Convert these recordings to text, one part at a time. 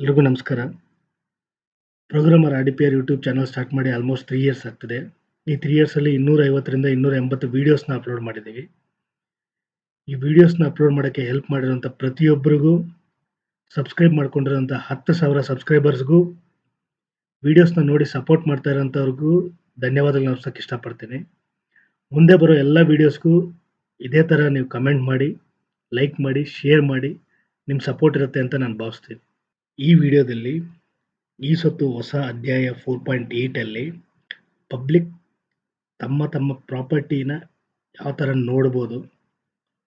ಎಲ್ರಿಗೂ ನಮಸ್ಕಾರ. ಪ್ರೋಗ್ರಾಮರ್ ಆಡಿಪಿಯರ್ ಯೂಟ್ಯೂಬ್ ಚಾನಲ್ ಸ್ಟಾರ್ಟ್ ಮಾಡಿ ಆಲ್ಮೋಸ್ಟ್ ತ್ರೀ ಇಯರ್ಸ್ ಆಗ್ತಿದೆ. ಈ ತ್ರೀ ಇಯರ್ಸಲ್ಲಿ 250 ರಿಂದ 280 ವೀಡಿಯೋಸ್‌ನ ಅಪ್ಲೋಡ್ ಮಾಡಿದ್ದೀವಿ. ಈ ವಿಡಿಯೋಸ್ನ ಅಪ್ಲೋಡ್ ಮಾಡೋಕ್ಕೆ ಹೆಲ್ಪ್ ಮಾಡಿರೋಂಥ ಪ್ರತಿಯೊಬ್ಬರಿಗೂ, ಸಬ್ಸ್ಕ್ರೈಬ್ ಮಾಡ್ಕೊಂಡಿರೋಂಥ 10,000 ಸಬ್ಸ್ಕ್ರೈಬರ್ಸ್‌ಗೂ, ವೀಡಿಯೋಸ್‌ನ ನೋಡಿ ಸಪೋರ್ಟ್ ಮಾಡ್ತಾ ಇರೋಂಥವ್ರಿಗೂ ಧನ್ಯವಾದಗಳು ಅರ್ಸೋಕೆ ಇಷ್ಟಪಡ್ತೀನಿ. ಮುಂದೆ ಬರೋ ಎಲ್ಲ ವೀಡಿಯೋಸ್‌ಗೂ ಇದೇ ಥರ ನೀವು ಕಮೆಂಟ್ ಮಾಡಿ, ಲೈಕ್ ಮಾಡಿ, ಶೇರ್ ಮಾಡಿ, ನಿಮ್ಮ ಸಪೋರ್ಟ್ ಇರುತ್ತೆ ಅಂತ ನಾನು ಭಾವಿಸ್ತೀನಿ. ಈ ವಿಡಿಯೋದಲ್ಲಿ ಈ ಸತ್ತು ಹೊಸ ಅಧ್ಯಾಯ ಫೋರ್ ಪಾಯಿಂಟ್ ಏಯ್ಟಲ್ಲಿ ಪಬ್ಲಿಕ್ ತಮ್ಮ ತಮ್ಮ ಪ್ರಾಪರ್ಟಿನ ಯಾವ ಥರ ನೋಡ್ಬೋದು,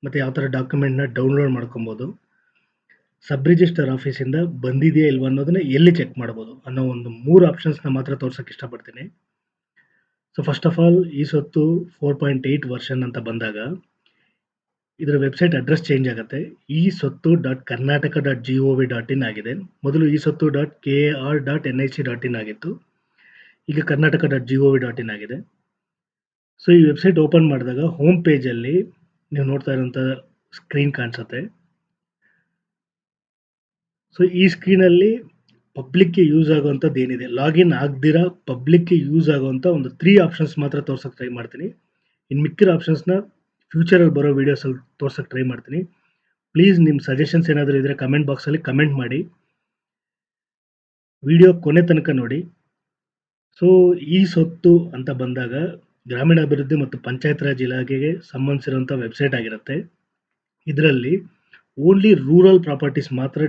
ಮತ್ತು ಯಾವ ಥರ ಡಾಕ್ಯುಮೆಂಟ್‌ನ ಡೌನ್ಲೋಡ್ ಮಾಡ್ಕೊಬೋದು, ಸಬ್ ರಿಜಿಸ್ಟರ್ ಆಫೀಸಿಂದ ಬಂದಿದೆಯಾ ಇಲ್ವಾ ಅನ್ನೋದನ್ನ ಎಲ್ಲಿ ಚೆಕ್ ಮಾಡ್ಬೋದು ಅನ್ನೋ ಒಂದು ಮೂರು ಆಪ್ಷನ್ಸ್‌ನ ಮಾತ್ರ ತೋರ್ಸಕ್ಕೆ ಇಷ್ಟಪಡ್ತೀನಿ. ಸೊ ಫಸ್ಟ್ ಆಫ್ ಆಲ್ ಈ ಸೊತ್ತು 4.8 ವರ್ಷನ್ ಅಂತ ಬಂದಾಗ ಇದರ ವೆಬ್‌ಸೈಟ್ ಅಡ್ರೆಸ್ ಚೇಂಜ್ ಆಗುತ್ತೆ. ಈ ಸೊತ್ತು dot Karnataka dot G O V dot in ಆಗಿದೆ. ಮೊದಲು ಈ ಸೊತ್ತು dot K R dot N I C dot in ಆಗಿತ್ತು. ಈಗ Karnataka dot G O V dot in ಆಗಿದೆ. ಸೊ ಈ ವೆಬ್‌ಸೈಟ್ ಓಪನ್ ಮಾಡಿದಾಗ ಹೋಮ್ ಪೇಜಲ್ಲಿ ನೀವು ನೋಡ್ತಾ ಇರೋಂಥ ಸ್ಕ್ರೀನ್ ಕಾಣಿಸುತ್ತೆ. ಸೊ ಈ ಸ್ಕ್ರೀನಲ್ಲಿ ಪಬ್ಲಿಕ್‌ಗೆ ಯೂಸ್ ಆಗುವಂಥದ್ದು ಏನಿದೆ, ಲಾಗಿನ್ ಆಗದಿರ ಪಬ್ಲಿಕ್‌ಗೆ ಯೂಸ್ ಆಗುವಂಥ ಒಂದು ತ್ರೀ ಆಪ್ಷನ್ಸ್ ಮಾತ್ರ ತೋರ್ಸೋಕ್ಕೆ ಟ್ರೈ ಮಾಡ್ತೀನಿ. ಇನ್ನು ಮಿಕ್ಕಿರೋ ಆಪ್ಷನ್ಸ್‌ನ ಫ್ಯೂಚರಲ್ಲಿ ಬರೋ ವೀಡಿಯೋಸಲ್ಲಿ ತೋರ್ಸೋಕ್ಕೆ ಟ್ರೈ ಮಾಡ್ತೀನಿ. ಪ್ಲೀಸ್ ನಿಮ್ಮ ಸಜೆಷನ್ಸ್ ಏನಾದರೂ ಇದ್ದರೆ ಕಮೆಂಟ್ ಬಾಕ್ಸಲ್ಲಿ ಕಮೆಂಟ್ ಮಾಡಿ. ವಿಡಿಯೋ ಕೊನೆ ತನಕ ನೋಡಿ. ಸೊ ಈ ಸೊತ್ತು ಅಂತ ಬಂದಾಗ ಗ್ರಾಮೀಣಾಭಿವೃದ್ಧಿ ಮತ್ತು ಪಂಚಾಯತ್ ರಾಜ್ ಇಲಾಖೆಗೆ ಸಂಬಂಧಿಸಿರುವಂಥ ವೆಬ್‌ಸೈಟ್ ಆಗಿರುತ್ತೆ. ಇದರಲ್ಲಿ ಓನ್ಲಿ ರೂರಲ್ ಪ್ರಾಪರ್ಟೀಸ್ ಮಾತ್ರ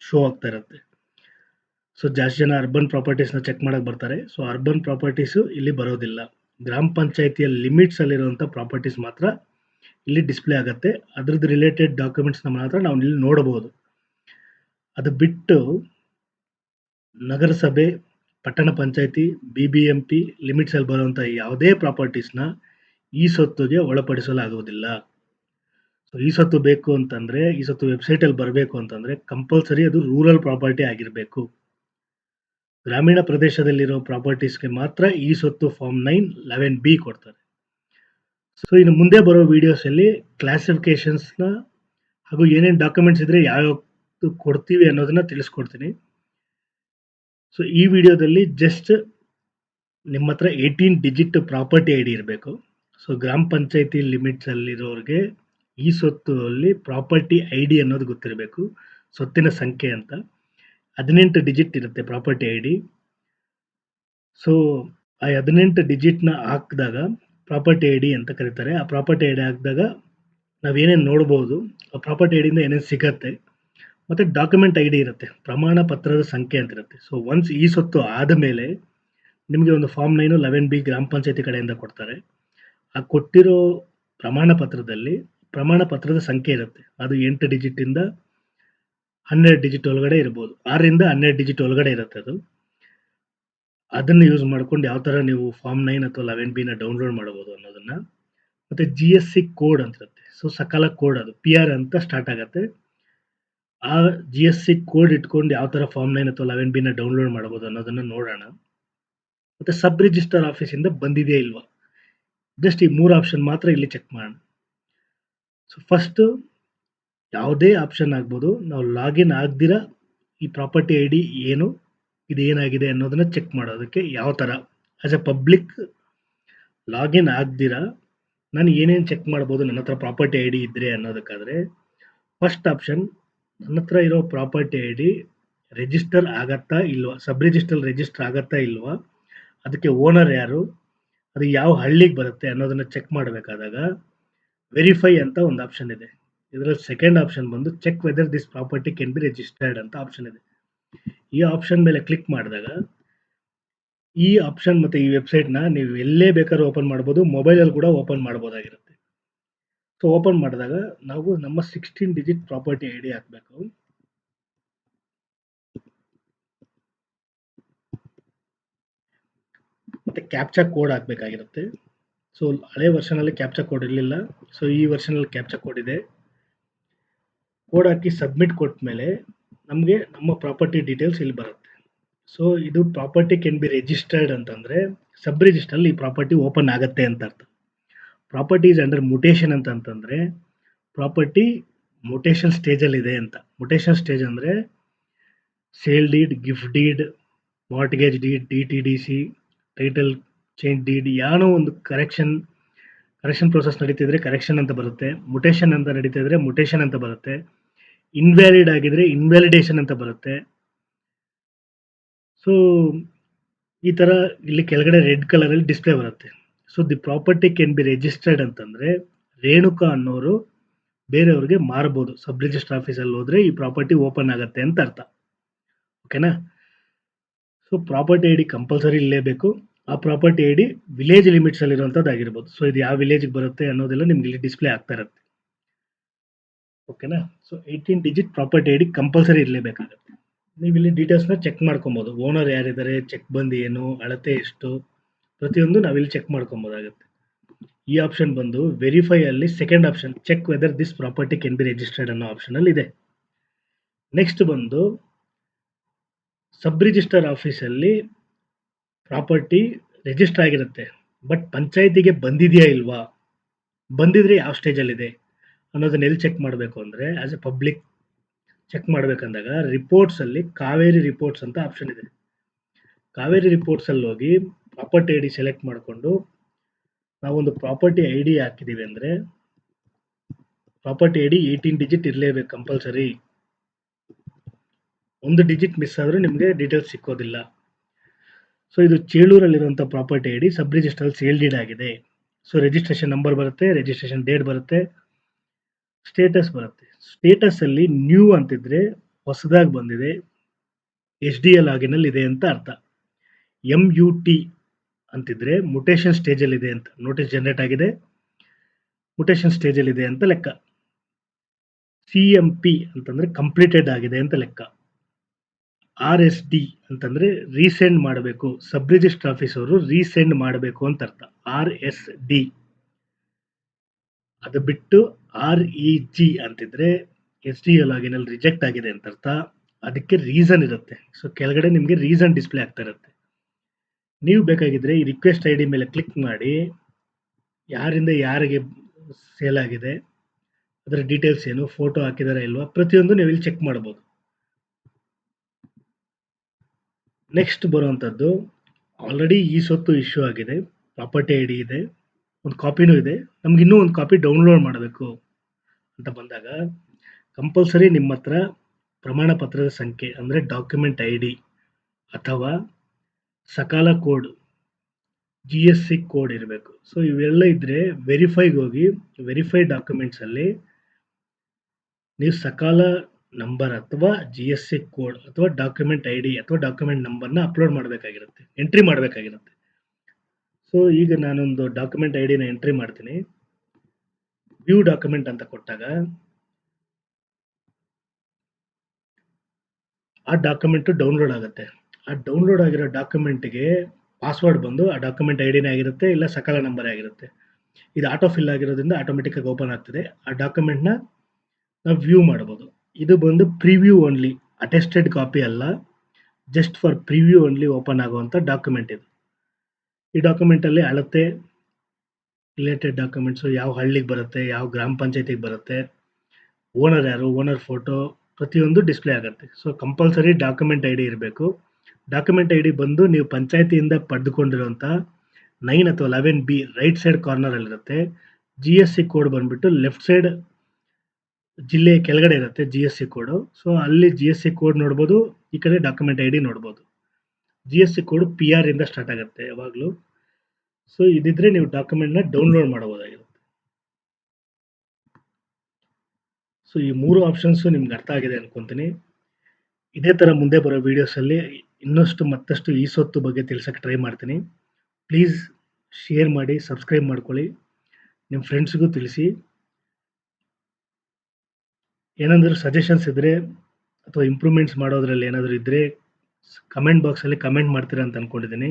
ಶೋ ಆಗ್ತಾ ಇರುತ್ತೆ. ಸೊ ಜಾಸ್ತಿ ಜನ ಅರ್ಬನ್ ಪ್ರಾಪರ್ಟೀಸ್‌ನ ಚೆಕ್ ಮಾಡೋಕ್ಕೆ ಬರ್ತಾರೆ. ಸೊ ಅರ್ಬನ್ ಪ್ರಾಪರ್ಟೀಸು ಇಲ್ಲಿ ಬರೋದಿಲ್ಲ. ಗ್ರಾಮ ಪಂಚಾಯಿತಿಯ ಲಿಮಿಟ್ಸ್ ಅಲ್ಲಿರುವಂಥ ಪ್ರಾಪರ್ಟೀಸ್ ಮಾತ್ರ ಇಲ್ಲಿ ಡಿಸ್‌ಪ್ಲೇ ಆಗುತ್ತೆ. ಅದ್ರದ್ದು ರಿಲೇಟೆಡ್ ಡಾಕ್ಯುಮೆಂಟ್ಸ್‌ನ ಮಾತ್ರ ನಾವು ಇಲ್ಲಿ ನೋಡಬಹುದು. ಅದು ಬಿಟ್ಟು ನಗರಸಭೆ, ಪಟ್ಟಣ ಪಂಚಾಯಿತಿ, ಬಿಬಿಎಂಪಿ ಲಿಮಿಟ್ಸಲ್ಲಿ ಬರುವಂಥ ಯಾವುದೇ ಪ್ರಾಪರ್ಟೀಸ್‌ನ ಈ ಸೊತ್ತಿಗೆ ಒಳಪಡಿಸಲಾಗುವುದಿಲ್ಲ. ಸೊ ಈ ಸೊತ್ತು ಬೇಕು ಅಂತಂದ್ರೆ, ಈ ಸೊತ್ತು ವೆಬ್‌ಸೈಟಲ್ಲಿ ಬರಬೇಕು ಅಂತಂದ್ರೆ ಕಂಪಲ್ಸರಿ ಅದು ರೂರಲ್ ಪ್ರಾಪರ್ಟಿ ಆಗಿರಬೇಕು. ಗ್ರಾಮೀಣ ಪ್ರದೇಶದಲ್ಲಿರೋ ಪ್ರಾಪರ್ಟೀಸ್‌ಗೆ ಮಾತ್ರ ಈ ಸೊತ್ತು ಫಾರ್ಮ್ 9, 11 ಬಿ ಕೊಡ್ತಾರೆ. ಸೊ ಇನ್ನು ಮುಂದೆ ಬರೋ ವಿಡಿಯೋಸಲ್ಲಿ ಕ್ಲಾಸಿಫಿಕೇಷನ್ಸ್‌ನ ಹಾಗೂ ಏನೇನು ಡಾಕ್ಯುಮೆಂಟ್ಸ್ ಇದ್ರೆ ಯಾವ್ಯಾವ ಕೊಡ್ತೀವಿ ಅನ್ನೋದನ್ನ ತಿಳಿಸ್ಕೊಡ್ತೀನಿ. ಸೊ ಈ ವಿಡಿಯೋದಲ್ಲಿ ಜಸ್ಟ್ ನಿಮ್ಮ ಹತ್ರ 18 ಡಿಜಿಟ್ ಪ್ರಾಪರ್ಟಿ ಐ ಡಿ ಇರಬೇಕು. ಸೊ ಗ್ರಾಮ ಪಂಚಾಯಿತಿ ಲಿಮಿಟ್ಸಲ್ಲಿರೋರಿಗೆ ಈ ಸೊತ್ತಲ್ಲಿ ಪ್ರಾಪರ್ಟಿ ಐ ಡಿ ಅನ್ನೋದು ಗೊತ್ತಿರಬೇಕು. ಸೊತ್ತಿನ ಸಂಖ್ಯೆ ಅಂತ. 18 ಡಿಜಿಟ್ ಇರುತ್ತೆ ಪ್ರಾಪರ್ಟಿ ಐ ಡಿ ಸೊ ಆ 18 ಡಿಜಿಟ್‌ನ ಹಾಕಿದಾಗ ಪ್ರಾಪರ್ಟಿ ಐ ಡಿ ಅಂತ ಕರೀತಾರೆ. ಆ ಪ್ರಾಪರ್ಟಿ ಐ ಡಿ ಹಾಕಿದಾಗ ನಾವು ಏನೇನು ನೋಡ್ಬೋದು, ಆ ಪ್ರಾಪರ್ಟಿ ಐ ಡಿಯಿಂದ ಏನೇನು ಸಿಗತ್ತೆ, ಮತ್ತು ಡಾಕ್ಯುಮೆಂಟ್ ಐ ಡಿ ಇರುತ್ತೆ. ಪ್ರಮಾಣ ಪತ್ರದ ಸಂಖ್ಯೆ ಅಂತ ಇರುತ್ತೆ. ಸೊ ಒನ್ಸ್ ಈ ಸೊತ್ತು ಆದ ಮೇಲೆ ನಿಮಗೆ ಒಂದು ಫಾರ್ಮ್ 9, 11 ಬಿ ಗ್ರಾಮ ಪಂಚಾಯಿತಿ ಕಡೆಯಿಂದ ಕೊಡ್ತಾರೆ. ಆ ಕೊಟ್ಟಿರೋ ಪ್ರಮಾಣ ಪತ್ರದಲ್ಲಿ ಪ್ರಮಾಣ ಪತ್ರದ ಸಂಖ್ಯೆ ಇರುತ್ತೆ. ಅದು ಎಂಟು ಡಿಜಿಟಿಂದ 12 ಡಿಜಿಟ್ ಒಳಗಡೆ ಇರ್ಬೋದು. 6 ಹನ್ನೆರಡು 12 ಡಿಜಿಟ್ ಒಳಗಡೆ ಇರುತ್ತೆ ಅದು. ಅದನ್ನು ಯೂಸ್ ಮಾಡ್ಕೊಂಡು ಯಾವ ಥರ ನೀವು ಫಾರ್ಮ್ ನೈನ್ ಅಥವಾ 11 ಬಿನ ಡೌನ್ಲೋಡ್ ಮಾಡ್ಬೋದು ಅನ್ನೋದನ್ನು ಮತ್ತು ಜಿ ಎಸ್ ಸಿ ಕೋಡ್ ಅಂತ ಇರುತ್ತೆ. ಸೊ ಸಕಾಲ ಕೋಡ್ ಅದು ಪಿ ಆರ್ ಅಂತ ಸ್ಟಾರ್ಟ್ ಆಗುತ್ತೆ. ಆ ಜಿ ಎಸ್ ಸಿ ಕೋಡ್ ಇಟ್ಕೊಂಡು ಯಾವ ಥರ ಫಾರ್ಮ್ ನೈನ್ ಅಥವಾ 11 ಬಿನ ಡೌನ್ಲೋಡ್ ಮಾಡ್ಬೋದು ಅನ್ನೋದನ್ನು ನೋಡೋಣ. ಮತ್ತು ಸಬ್ ರಿಜಿಸ್ಟರ್ ಆಫೀಸಿಂದ ಬಂದಿದೆಯಾ ಇಲ್ವಾ? ಜಸ್ಟ್ ಈ ಮೂರು ಆಪ್ಷನ್ ಮಾತ್ರ ಇಲ್ಲಿ ಚೆಕ್ ಮಾಡೋಣ. ಸೊ ಫಸ್ಟು ಯಾವುದೇ ಆಪ್ಷನ್ ಆಗ್ಬೋದು. ನಾವು ಲಾಗಿನ್ ಆಗದಿರ ಈ ಪ್ರಾಪರ್ಟಿ ಐ ಡಿ ಏನು, ಇದೇನಾಗಿದೆ ಅನ್ನೋದನ್ನು ಚೆಕ್ ಮಾಡೋದಕ್ಕೆ ಯಾವ ಥರ ಆಸ್ ಎ ಪಬ್ಲಿಕ್ ಲಾಗಿನ್ ಆಗದಿರ ನಾನು ಏನೇನು ಚೆಕ್ ಮಾಡ್ಬೋದು ನನ್ನ ಹತ್ರ ಪ್ರಾಪರ್ಟಿ ಐ ಡಿ ಇದ್ರೆ ಅನ್ನೋದಕ್ಕಾದರೆ ಫಸ್ಟ್ ಆಪ್ಷನ್ ನನ್ನ ಹತ್ರ ಇರೋ ಪ್ರಾಪರ್ಟಿ ಐ ಡಿ ರಿಜಿಸ್ಟರ್ ಆಗತ್ತಾ ಇಲ್ವಾ? ಸಬ್ ರಿಜಿಸ್ಟರ್ ರಿಜಿಸ್ಟರ್ ಆಗತ್ತಾ ಇಲ್ವಾ? ಅದಕ್ಕೆ ಓನರ್ ಯಾರು? ಅದು ಯಾವ ಹಳ್ಳಿಗೆ ಬರುತ್ತೆ ಅನ್ನೋದನ್ನು ಚೆಕ್ ಮಾಡಬೇಕಾದಾಗ ವೆರಿಫೈ ಅಂತ ಒಂದು ಆಪ್ಷನ್ ಇದೆ. ಇದರಲ್ಲಿ ಸೆಕೆಂಡ್ ಆಪ್ಷನ್ ಬಂದು check whether this property can be registered ಅಂತ ಆಪ್ಷನ್ ಇದೆ. ಈ ಆಪ್ಷನ್ ಮೇಲೆ ಕ್ಲಿಕ್ ಮಾಡಿದಾಗ ಈ ಆಪ್ಷನ್ ಮತ್ತೆ ಈ ವೆಬ್‌ಸೈಟ್‌ನ ನೀವು ಎಲ್ಲೇ ಬೇಕಾದ್ರೂ ಓಪನ್ ಮಾಡ್ಬೋದು. ಮೊಬೈಲಲ್ಲಿ ಕೂಡ ಓಪನ್ ಮಾಡ್ಬೋದಾಗಿರುತ್ತೆ. ಸೊ ಓಪನ್ ಮಾಡಿದಾಗ ನಾವು ನಮ್ಮ 16 ಡಿಜಿಟ್ ಪ್ರಾಪರ್ಟಿ ಐ ಡಿ ಹಾಕಬೇಕು. ಮತ್ತೆ ಕ್ಯಾಪ್ಚಾ ಕೋಡ್ ಹಾಕಬೇಕಾಗಿರುತ್ತೆ. ಸೊ ಹಳೆ ವರ್ಷನಲ್ಲಿ ಕ್ಯಾಪ್ಚಾ ಕೋಡ್ ಇರಲಿಲ್ಲ. ಸೊ ಈ ವರ್ಷನಲ್ಲಿ ಕ್ಯಾಪ್ಚಾ ಕೋಡ್ ಇದೆ. ಕೋಡ್ ಹಾಕಿ ಸಬ್ಮಿಟ್ ಕೊಟ್ಮೇಲೆ ನಮಗೆ ನಮ್ಮ ಪ್ರಾಪರ್ಟಿ ಡೀಟೇಲ್ಸ್ ಇಲ್ಲಿ ಬರುತ್ತೆ. ಸೊ ಇದು ಪ್ರಾಪರ್ಟಿ ಕೆನ್ ಬಿ ರಿಜಿಸ್ಟರ್ಡ್ ಅಂತಂದರೆ ಸಬ್ ರಿಜಿಸ್ಟರ್‌ಲ್ಲಿ ಈ ಪ್ರಾಪರ್ಟಿ ಓಪನ್ ಆಗುತ್ತೆ ಅಂತ ಅರ್ಥ. ಪ್ರಾಪರ್ಟಿ ಈಸ್ ಅಂಡರ್ ಮ್ಯೂಟೇಷನ್ ಅಂತ ಅಂತಂದ್ರೆ ಪ್ರಾಪರ್ಟಿ ಮ್ಯೂಟೇಷನ್ ಸ್ಟೇಜಲ್ಲಿ ಇದೆ ಅಂತ. ಮ್ಯೂಟೇಷನ್ ಸ್ಟೇಜ್ ಅಂದರೆ sale deed gift deed mortgage deed D T D C title change deed ಯಾನೋ ಒಂದು ಕರೆಕ್ಷನ್ ಕರೆಕ್ಷನ್ ಪ್ರೋಸೆಸ್ ನಡೀತಿದ್ರೆ ಕರೆಕ್ಷನ್ ಅಂತ ಬರುತ್ತೆ ಮುಟೇಷನ್ ಅಂತ ನಡೀತಿದ್ರೆ ಮುಟೇಷನ್ ಅಂತ ಬರುತ್ತೆ ಇನ್ವ್ಯಾಲಿಡ್ ಆಗಿದ್ರೆ ಇನ್ವ್ಯಾಲಿಡೇಷನ್ ಅಂತ ಬರುತ್ತೆ. ಸೊ ಈ ತರ ಇಲ್ಲಿ ಕೆಳಗಡೆ ರೆಡ್ ಕಲರ್ ಅಲ್ಲಿ ಡಿಸ್ಪ್ಲೇ ಬರುತ್ತೆ. So the property can be registered ಅಂತಂದ್ರೆ ರೇಣುಕಾ ಅನ್ನೋರು ಬೇರೆಯವ್ರಿಗೆ ಮಾರಬಹುದು ಸಬ್ ರಿಜಿಸ್ಟರ್ ಆಫೀಸಲ್ಲಿ ಹೋದ್ರೆ ಈ ಪ್ರಾಪರ್ಟಿ ಓಪನ್ ಆಗುತ್ತೆ ಅಂತ ಅರ್ಥ. ಓಕೆನಾ so property I D compulsory ಇರಲೇಬೇಕು ಆ ಪ್ರಾಪರ್ಟಿ ಐ ಡಿ ವಿಲೇಜ್ ಇರುವಂತದ್ದಾಗಿರ್ಬೋದು ಸೊ ಇದು ಯಾವ ವಿಲೇಜ್ ಬರುತ್ತೆ ಅನ್ನೋದೆಲ್ಲ ನಿಮ್ಗೆ ಇಲ್ಲಿ ಡಿಸ್ಪ್ಲೇ ಆಗ್ತಾ ಇರುತ್ತೆ. ಓಕೆನಾ? So eighteen digit property I D compulsory ಇರಲೇಬೇಕಾಗುತ್ತೆ. ನೀವು ಇಲ್ಲಿ ಡೀಟೇಲ್ಸ್ನ ಚೆಕ್ ಮಾಡ್ಕೊಬೋದು. ಓನರ್ ಯಾರಿದ್ದಾರೆ ಚೆಕ್ ಬಂದು ಏನು, ಅಳತೆ ಎಷ್ಟು, ಪ್ರತಿಯೊಂದು ನಾವಿಲ್ಲಿ ಚೆಕ್ ಮಾಡ್ಕೊಬೋದಾಗುತ್ತೆ. ಈ ಆಪ್ಷನ್ ಬಂದು ವೆರಿಫೈ ಅಲ್ಲಿ second option check whether this property can be registered ಅನ್ನೋ ಆಪ್ಷನ್ ಅಲ್ಲಿ ಇದೆ. ನೆಕ್ಸ್ಟ್ ಬಂದು ಸಬ್ ರಿಜಿಸ್ಟರ್ ಆಫೀಸಲ್ಲಿ ಪ್ರಾಪರ್ಟಿ ರಿಜಿಸ್ಟರ್ ಆಗಿರುತ್ತೆ. ಬಟ್ ಪಂಚಾಯತಿಗೆ ಬಂದಿದೆಯಾ ಇಲ್ವಾ? ಬಂದಿದ್ರೆ ಯಾವ ಸ್ಟೇಜಲ್ಲಿದೆ ಅನ್ನೋದನ್ನ ಎಲ್ಲಿ ಚೆಕ್ ಮಾಡಬೇಕು ಅಂದರೆ ಆಸ್ ಎ ಪಬ್ಲಿಕ್ ಚೆಕ್ ಮಾಡಬೇಕಂದಾಗ ರಿಪೋರ್ಟ್ಸಲ್ಲಿ ಕಾವೇರಿ ರಿಪೋರ್ಟ್ಸ್ ಅಂತ ಆಪ್ಷನ್ ಇದೆ. ಕಾವೇರಿ ರಿಪೋರ್ಟ್ಸಲ್ಲಿ ಹೋಗಿ ಪ್ರಾಪರ್ಟಿ ಐ ಡಿ ಸೆಲೆಕ್ಟ್ ಮಾಡಿಕೊಂಡು ನಾವೊಂದು ಪ್ರಾಪರ್ಟಿ ಐ ಡಿ ಹಾಕಿದ್ದೀವಿ ಅಂದರೆ property I D eighteen digit ಇರಲೇಬೇಕು ಕಂಪಲ್ಸರಿ ಒಂದು ಡಿಜಿಟ್ ಮಿಸ್ ಆದರೂ ನಿಮಗೆ ಡೀಟೇಲ್ಸ್ ಸಿಕ್ಕೋದಿಲ್ಲ. ಸೊ ಇದು ಚೇಳೂರಲ್ಲಿರುವಂಥ property I D sub register sale deed ಆಗಿದೆ. ಸೊ ರಿಜಿಸ್ಟ್ರೇಷನ್ ನಂಬರ್ ಬರುತ್ತೆ ರಿಜಿಸ್ಟ್ರೇಷನ್ ಡೇಟ್ ಬರುತ್ತೆ. ಸ್ಟೇಟಸ್ ಬರುತ್ತೆ. ಸ್ಟೇಟಸ್ ಅಲ್ಲಿ ನ್ಯೂ ಅಂತಿದ್ರೆ ಹೊಸದಾಗಿ ಬಂದಿದೆ ಎಚ್ ಡಿ ಎಲ್ ಆಗಿನಲ್ಲಿ ಇದೆ ಅಂತ ಅರ್ಥ. ಎಂ ಯು ಟಿ ಅಂತಿದ್ರೆ ಮುಟೇಷನ್ ಸ್ಟೇಜಲ್ಲಿ ಇದೆ ಅಂತ ನೋಟಿಸ್ ಜನರೇಟ್ ಆಗಿದೆ ಮುಟೇಷನ್ ಸ್ಟೇಜಲ್ಲಿ ಇದೆ ಅಂತ ಲೆಕ್ಕ. ಸಿ ಎಂ ಪಿ ಅಂತಂದ್ರೆ ಕಂಪ್ಲೀಟೆಡ್ ಆಗಿದೆ ಅಂತ ಲೆಕ್ಕ. ಆರ್ ಎಸ್ ಡಿ ಅಂತಂದ್ರೆ ರೀಸೆಂಡ್ ಮಾಡಬೇಕು ಸಬ್ ರಿಜಿಸ್ಟರ್ ಆಫೀಸ್ ಅವರು ರೀಸೆಂಡ್ ಮಾಡಬೇಕು ಅಂತ ಅರ್ಥ. ಆರ್ ಎಸ್ ಡಿ ಅದು ಬಿಟ್ಟು ಆರ್ ಇ ಜಿ ಅಂತಿದ್ರೆ ಎಸ್ ಡಿ ಎಲ್ ಆಗಿನಲ್ಲಿ ರಿಜೆಕ್ಟ್ ಆಗಿದೆ ಅಂತ ಅರ್ಥ. ಅದಕ್ಕೆ ರೀಸನ್ ಇರುತ್ತೆ. ಸೊ ಕೆಳಗಡೆ ನಿಮಗೆ ರೀಸನ್ ಡಿಸ್ಪ್ಲೇ ಆಗ್ತಾ ಇರುತ್ತೆ. ನೀವು ಬೇಕಾಗಿದ್ರೆ ಈ ರಿಕ್ವೆಸ್ಟ್ ಐ ಡಿ ಮೇಲೆ ಕ್ಲಿಕ್ ಮಾಡಿ, ಯಾರಿಂದ ಯಾರಿಗೆ ಸೇಲ್ ಆಗಿದೆ, ಅದರ ಡೀಟೇಲ್ಸ್ ಏನು ಫೋಟೋ ಹಾಕಿದಾರಾ ಇಲ್ವಾ, ಪ್ರತಿಯೊಂದು ನೀವು ಇಲ್ಲಿ ಚೆಕ್ ಮಾಡ್ಬೋದು. ನೆಕ್ಸ್ಟ್ ಬರುವಂಥದ್ದು ಆಲ್ರೆಡಿ ಈ ಸೊತ್ತು ಇಶ್ಯೂ ಆಗಿದೆ ಪ್ರಾಪರ್ಟಿ ಐ ಡಿ ಇದೆ. ಒಂದು ಕಾಪಿನೂ ಇದೆ. ನಮ್ಗೆ ಇನ್ನೂ ಒಂದು ಕಾಪಿ ಡೌನ್ಲೋಡ್ ಮಾಡಬೇಕು ಅಂತ ಬಂದಾಗ ಕಂಪಲ್ಸರಿ ನಿಮ್ಮ ಹತ್ರ ಪ್ರಮಾಣ ಪತ್ರದ ಸಂಖ್ಯೆ, ಅಂದರೆ ಡಾಕ್ಯುಮೆಂಟ್ ಐ ಡಿ ಅಥವಾ Sakala code G S C code ಇರಬೇಕು. ಸೊ ಇವೆಲ್ಲ ಇದ್ದರೆ ವೆರಿಫೈಗೆ ಹೋಗಿ ವೆರಿಫೈ ಡಾಕ್ಯುಮೆಂಟ್ಸಲ್ಲಿ ನೀವು ಸಕಾಲ ನಂಬರ್ ಅಥವಾ ಜಿ ಎಸ್ ಸಿ ಕೋಡ್ ಅಥವಾ ಡಾಕ್ಯುಮೆಂಟ್ ಐ ಡಿ ಅಥವಾ ಡಾಕ್ಯುಮೆಂಟ್ ನಂಬರ್ನ ಅಪ್ಲೋಡ್ ಮಾಡಬೇಕಾಗಿರುತ್ತೆ. ಎಂಟ್ರಿ ಮಾಡಬೇಕಾಗಿರುತ್ತೆ. ಸೊ ಈಗ ನಾನೊಂದು ಡಾಕ್ಯುಮೆಂಟ್ ಐ ಡಿನ ಎಂಟ್ರಿ ಮಾಡ್ತೀನಿ. ವ್ಯೂ ಡಾಕ್ಯುಮೆಂಟ್ ಅಂತ ಕೊಟ್ಟಾಗ, ಆ ಡಾಕ್ಯುಮೆಂಟ್ ಡೌನ್ಲೋಡ್ ಆಗುತ್ತೆ. ಆ ಡೌನ್ಲೋಡ್ ಆಗಿರೋ ಡಾಕ್ಯುಮೆಂಟ್ಗೆ ಪಾಸ್ವರ್ಡ್ ಬಂದು ಆ ಡಾಕ್ಯುಮೆಂಟ್ ಐ ಡಿನೇ ಆಗಿರುತ್ತೆ, ಇಲ್ಲ ಸಕಾಲ ನಂಬರ್ ಆಗಿರುತ್ತೆ. ಇದು ಆಟೋ ಫಿಲ್ ಆಗಿರೋದ್ರಿಂದ ಆಟೋಮೆಟಿಕ್ಕಾಗಿ ಓಪನ್ ಆಗ್ತದೆ. ಆ ಡಾಕ್ಯುಮೆಂಟ್ನ ನಾವು ವ್ಯೂ ಮಾಡ್ಬೋದು. ಇದು ಬಂದು ಪ್ರಿವ್ಯೂ ಓನ್ಲಿ ಅಟೆಸ್ಟೆಡ್ ಕಾಪಿ ಅಲ್ಲ just for preview only open ಆಗುವಂಥ ಡಾಕ್ಯುಮೆಂಟ್ ಇದು. ಈ ಡಾಕ್ಯುಮೆಂಟಲ್ಲಿ ಅಳತೆ ರಿಲೇಟೆಡ್ ಡಾಕ್ಯುಮೆಂಟ್ಸು ಯಾವ ಹಳ್ಳಿಗೆ ಬರುತ್ತೆ, ಯಾವ ಗ್ರಾಮ ಪಂಚಾಯತಿಗೆ ಬರುತ್ತೆ ಓನರ್ ಯಾರು ಓನರ್ ಫೋಟೋ ಪ್ರತಿಯೊಂದು ಡಿಸ್ಪ್ಲೇ ಆಗುತ್ತೆ. So compulsory document I D ಇರಬೇಕು. ಡಾಕ್ಯುಮೆಂಟ್ ಐ ಡಿ ಬಂದು ನೀವು ಪಂಚಾಯತಿಯಿಂದ ಪಡೆದುಕೊಂಡಿರುವಂಥ ನೈನ್ ಅಥವಾ ಲೆವೆನ್ ಬಿ ರೈಟ್ ಸೈಡ್ ಕಾರ್ನರಲ್ಲಿರುತ್ತೆ ಜಿ ಎಸ್ ಸಿ ಕೋಡ್ ಬಂದ್ಬಿಟ್ಟು ಲೆಫ್ಟ್ ಸೈಡ್ ಜಿಲ್ಲೆ ಕೆಳಗಡೆ ಇರುತ್ತೆ G S C code so ಅಲ್ಲಿ ಜಿ ಎಸ್ ಸಿ ಕೋಡ್ ನೋಡ್ಬೋದು, ಈ ಕಡೆ ಡಾಕ್ಯುಮೆಂಟ್ ಐ ಡಿ ನೋಡ್ಬೋದು. G S C code P R ಇಂದ ಸ್ಟಾರ್ಟ್ ಆಗುತ್ತೆ ಯಾವಾಗಲೂ. ಸೊ ಇದಿದ್ರೆ ನೀವು ಡಾಕ್ಯುಮೆಂಟ್ನ ಡೌನ್ಲೋಡ್ ಮಾಡಬಹುದಾಗಿರುತ್ತೆ. ಸೊ ಈ ಮೂರು ಆಪ್ಷನ್ಸು ನಿಮ್ಗೆ ಅರ್ಥ ಆಗಿದೆ ಅನ್ಕೊಂತೀನಿ. ಇದೇ ಥರ ಮುಂದೆ ಬರೋ ವೀಡಿಯೋಸಲ್ಲಿ ಇನ್ನಷ್ಟು ಮತ್ತಷ್ಟು ಈ ಸೊತ್ತು ಬಗ್ಗೆ ತಿಳ್ಸೋಕ್ಕೆ ಟ್ರೈ ಮಾಡ್ತೀನಿ. ಪ್ಲೀಸ್ ಶೇರ್ ಮಾಡಿ ಸಬ್ಸ್ಕ್ರೈಬ್ ಮಾಡ್ಕೊಳ್ಳಿ. ನಿಮ್ಮ ಫ್ರೆಂಡ್ಸ್ಗೂ ತಿಳಿಸಿ. ಏನಾದರೂ ಸಜೆಷನ್ಸ್ ಇದ್ದರೆ ಅಥವಾ ಇಂಪ್ರೂವ್ಮೆಂಟ್ಸ್ ಮಾಡೋದ್ರಲ್ಲಿ ಏನಾದರೂ ಇದ್ದರೆ ಕಮೆಂಟ್ ಬಾಕ್ಸಲ್ಲಿ ಕಮೆಂಟ್ ಮಾಡ್ತೀರಾ ಅಂತ ಅಂದ್ಕೊಂಡಿದ್ದೀನಿ